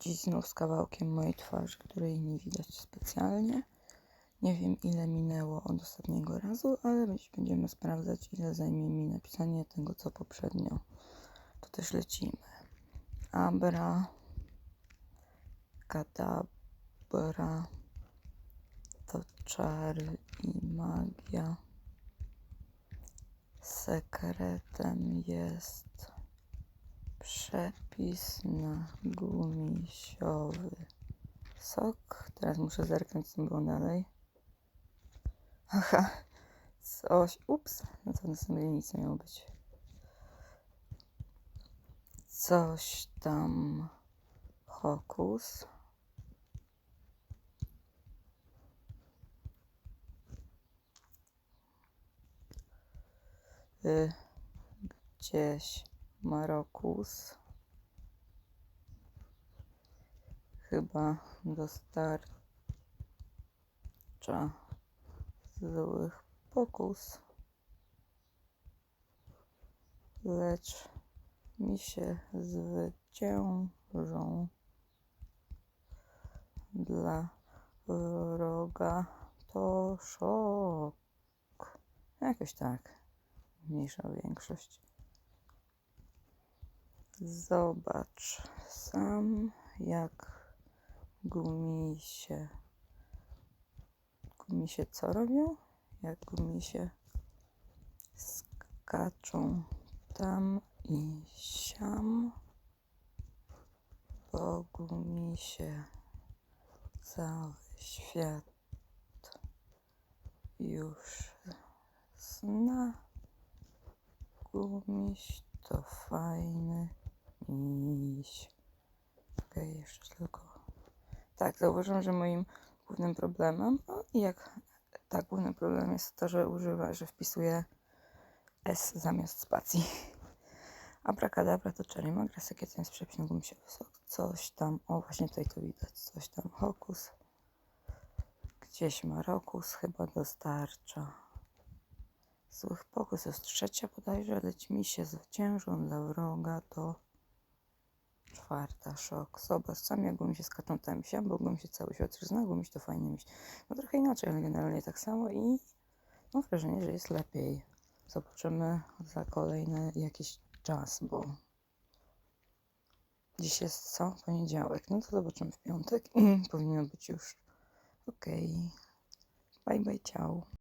Dziś znów z kawałkiem mojej twarzy, której nie widać specjalnie. Nie wiem ile minęło od ostatniego razu, ale dziś będziemy sprawdzać ile zajmie mi napisanie tego co poprzednio. To też lecimy. Abra, kadabra, to czary i magia. Sekretem jest przepis na gumisiowy sok. Teraz muszę zerknąć, co było dalej. Aha, coś. Ups, no to na samej linijce miało być. Coś tam. Hokus. Y, gdzieś Marokus. Chyba dostarcza złych pokus. Lecz mi się zwyciężą dla wroga to szok. Jakoś tak. Mniejsza większość. Zobacz sam, jak gumisie. Gumisie co robią? Jak gumisie skaczą tam i siam. Po gumisie cały świat już zna. Gumiś to fajny miś. Okej, jeszcze tylko. Tak, zauważyłam, że moim głównym problemem, no i jak tak, głównym problemem jest to, że używa, że wpisuję S zamiast spacji. Abracadabra to cherry magra, sekietem jest przepis na gumisiowy sok. Coś tam, o właśnie tutaj to widać, coś tam hokus. Gdzieś Marokus chyba dostarcza złych pokus. Jest trzecia bodajże, lecz mi się zwyciężą dla wroga to czwarta szok. Zobacz, sam jakbym się skaczą tam się, bo się cały świat już zna, mi się to fajnie mieć. No trochę inaczej, ale generalnie tak samo i mam wrażenie, że jest lepiej. Zobaczymy za kolejny jakiś czas, bo dziś jest co? Poniedziałek. No to zobaczymy w piątek powinno być już ok. Bye bye, ciao.